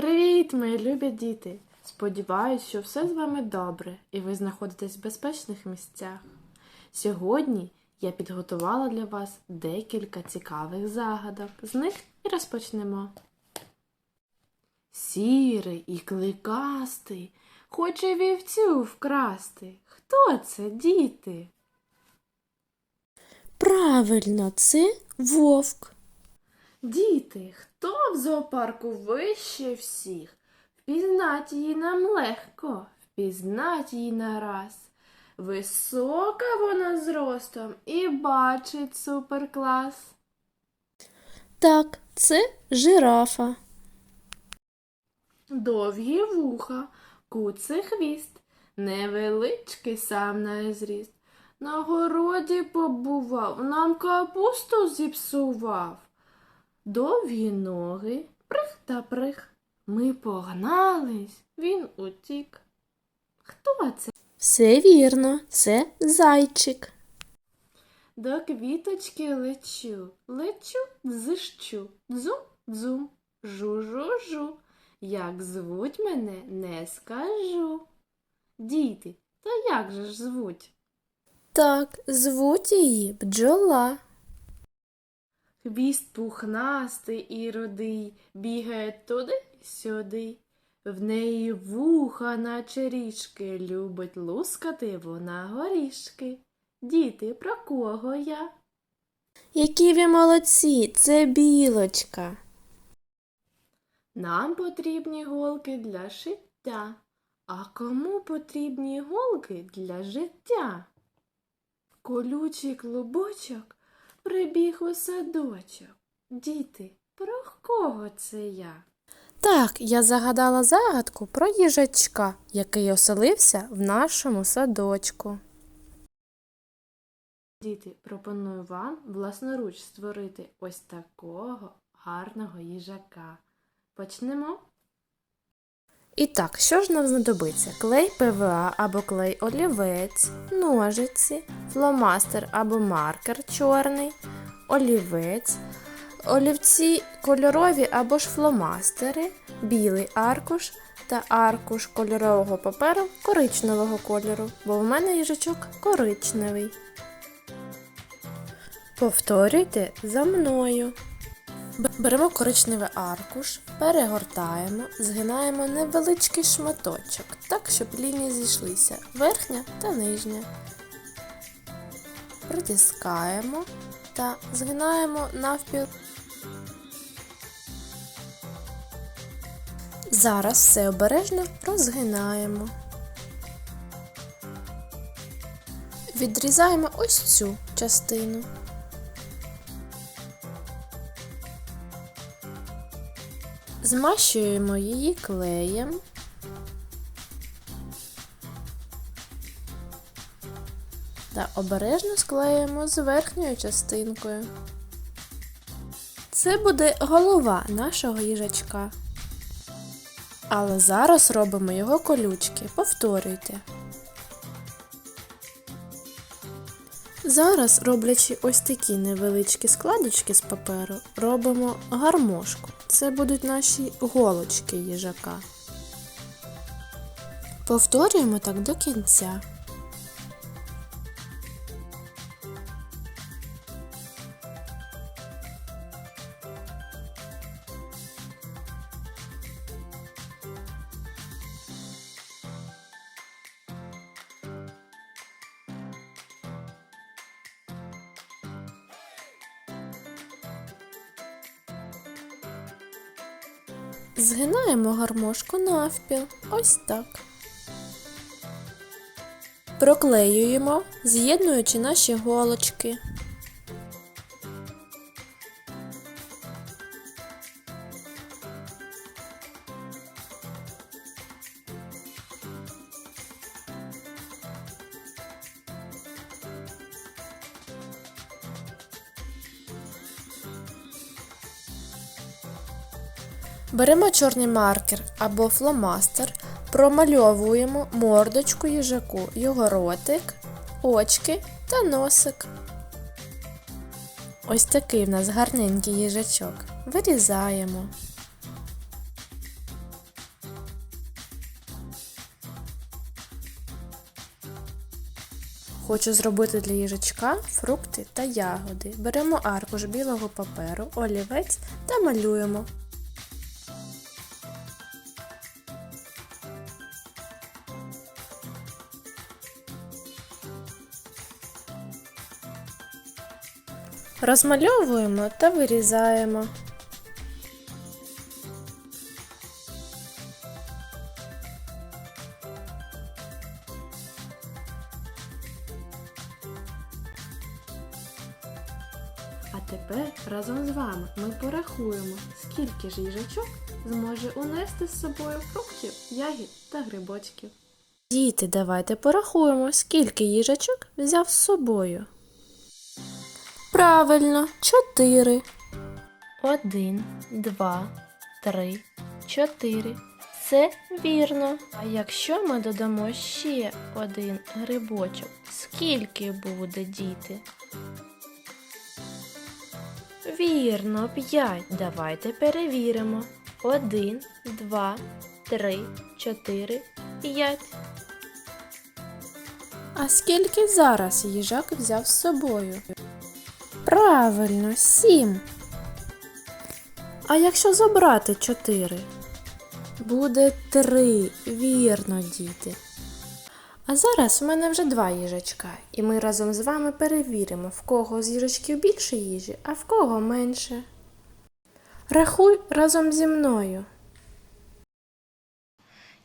Привіт, мої любі діти! Сподіваюсь, що все з вами добре і ви знаходитесь в безпечних місцях. Сьогодні я підготувала для вас декілька цікавих загадок. З них і розпочнемо. Сірий і кликастий, хоче вівцю вкрасти. Хто це, діти? Правильно, це вовк. Діти, хто в зоопарку вище всіх? Впізнать її нам легко, впізнать її нараз. Висока вона зростом і бачить суперклас. Так, це жирафа. Довгі вуха, куций хвіст, невеличкий сам на зріст. На городі побував, нам капусту зіпсував. Довгі ноги, прих та прих. Ми погнались, він утік. Хто це? Все вірно, це зайчик. До квіточки лечу, лечу, дзищу, дзум, дзум, жу-жу-жу. Як звуть мене, не скажу. Діти, та як же ж звуть? Так, звуть її бджола. Хвіст пухнастий і рудий, бігає туди сюди. В неї вуха, наче ріжки, любить лускати вона горішки. Діти, про кого я? Які ви молодці, це білочка. Нам потрібні голки для шиття. А кому потрібні голки для життя? Колючий клубочок прибіг у садочок. Діти, про кого це я? Так, я загадала загадку про їжачка, який оселився в нашому садочку. Діти, пропоную вам власноруч створити ось такого гарного їжака. Почнемо. І так, що ж нам знадобиться? Клей ПВА або клей олівець, ножиці, фломастер або маркер чорний, олівець, олівці кольорові або ж фломастери, білий аркуш та аркуш кольорового паперу коричневого кольору, бо в мене їжачок коричневий. Повторюйте за мною. Беремо коричневий аркуш, перегортаємо, згинаємо невеличкий шматочок, так, щоб лінії зійшлися верхня та нижня. Притискаємо та згинаємо навпіл. Зараз все обережно розгинаємо. Відрізаємо ось цю частину. Змащуємо її клеєм. Та обережно склеїмо з верхньою частинкою. Це буде голова нашого їжачка. Але зараз робимо його колючки. Повторюйте. Зараз, роблячи ось такі невеличкі складочки з паперу, робимо гармошку. Це будуть наші голочки їжака. Повторюємо так до кінця. Згинаємо гармошку навпіл. Ось так. Проклеюємо, з'єднуючи наші голочки. Беремо чорний маркер або фломастер, промальовуємо мордочку їжаку, його ротик, очки та носик. Ось такий в нас гарненький їжачок. Вирізаємо. Хочу зробити для їжачка фрукти та ягоди. Беремо аркуш білого паперу, олівець та малюємо. Розмальовуємо та вирізаємо. А тепер разом з вами ми порахуємо, скільки ж їжачок зможе унести з собою фруктів, ягід та грибочків. Діти, давайте порахуємо, скільки їжачок взяв з собою. Правильно, чотири. Один, два, три, чотири. Це вірно. А якщо ми додамо ще один грибочок, скільки буде діти? Вірно, п'ять. Давайте перевіримо. Один, два, три, чотири, п'ять. А скільки зараз їжак взяв з собою? Правильно, сім. А якщо забрати чотири? Буде три, вірно, діти. А зараз в мене вже два їжачка, і ми разом з вами перевіримо, в кого з їжачків більше їжі, а в кого менше. Рахуй разом зі мною.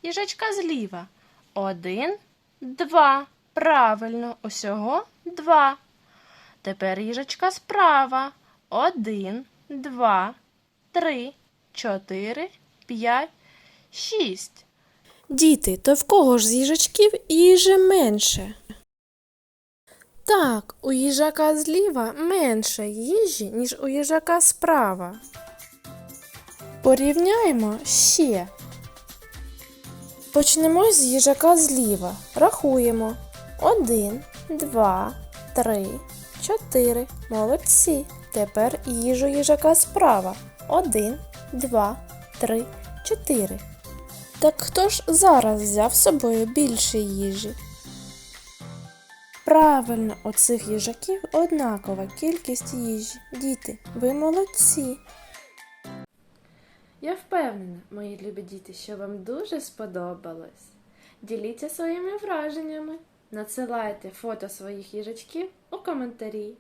Їжачка зліва. Один, два. Правильно, усього два. Тепер їжачка справа. Один, два, три, чотири, п'ять, шість. Діти, то в кого ж з їжачків їжі менше? Так, у їжака зліва менше їжі, ніж у їжака справа. Порівняємо ще. Почнемо з їжака зліва. Рахуємо. Один, два, три, чотири. Молодці. Тепер їжу їжака справа. Один, два, три, чотири. Так хто ж зараз взяв з собою більше їжі? Правильно, у цих їжаків однакова кількість їжі. Діти, ви молодці. Я впевнена, мої любі діти, що вам дуже сподобалось. Діліться своїми враженнями, надсилайте фото своїх їжачків у коментарі.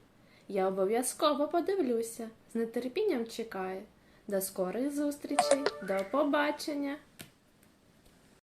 Я обов'язково подивлюся, з нетерпінням чекаю. До скорих зустрічей, до побачення!